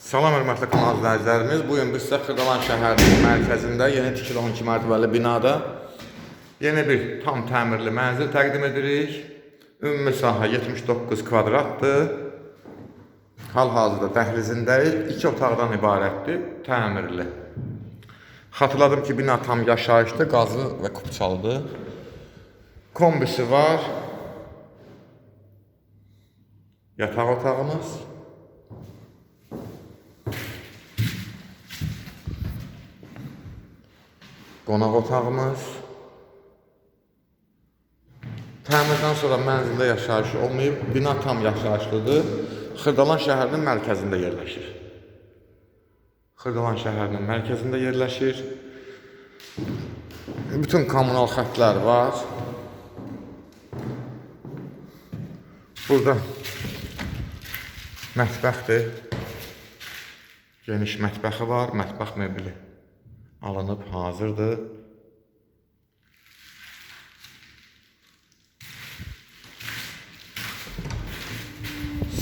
Salam hörmətli kanal izləyicilərimiz. Bu gün biz sizə Xırdalan şəhərinin mərkəzində yeni tikili 12 mərtəbəli binada yeni bir tam təmirli mənzil təqdim edirik. Ümumi sahə 79 kvadratdır. Hal-hazırda dəhlizindəyik. İki otaqdan ibarətdir, təmirli. Xatırladım ki, bina tam yaşayışlı, qazlı və kupçalıdır. Kombisi var. Yataq otağımız. Qonaq otağımız. Təmirdən sonra mənzildə yaşayış olmayıb, bina tam yaşayışlıdır. Xırdalan şəhərinin mərkəzində yerləşir. Xırdalan şəhərinin mərkəzində yerləşir. Bütün kommunal xətlər var. Burada mətbəxdir. Geniş mətbəxi var, mətbəx mebeli alınıb hazırdır.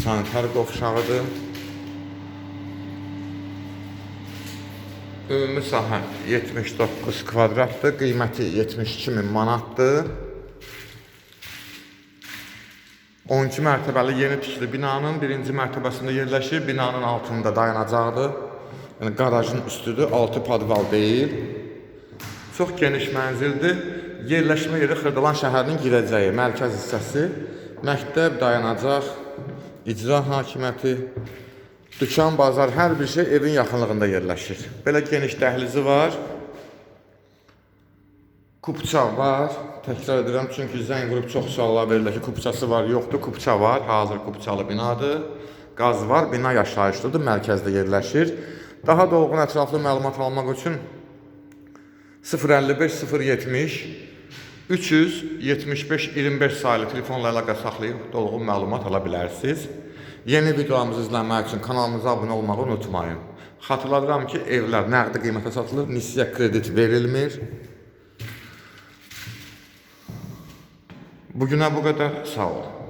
Sanitar qovşağıdır. Ümumi sahə 79 kvadratdır, qiyməti 72 min manatdır. 12 mərtəbəli yeni tikili binanın birinci mərtəbəsində yerləşir. Binanın altında dayanacaqdır. Yəni qarajın üstüdür, altı podval deyil. Çox geniş mənzildir. Yerləşmə yeri Xırdalan şəhərinin girəcəyi, mərkəz hissəsi, məktəb, dayanacaq, icra hakimiyyəti, dükan, bazar, hər bir şey evin yaxınlığında yerləşir. Belə geniş dəhlizi var. Kupça var. Təkrar edirəm çünki zəng vurub çox suallar verirlər ki, kupçası var, yoxdur. Kupça var, hazır kupçalı binadır. Qaz var, bina yaşayışlıdır, mərkəzdə yerləşir. Daha dolğun ətraflı məlumat almaq üçün 055 070 375 25 sayılı telefonla əlaqə saxlayıb dolğun məlumat ala bilərsiniz. Yeni videolarımızı izləmək üçün kanalımıza abunə olmağı unutmayın. Xatırladıram ki, evlər nəqdi qiymətə satılır, nisiyə kredit verilmir. Bugünə bu qədər, sağ olun.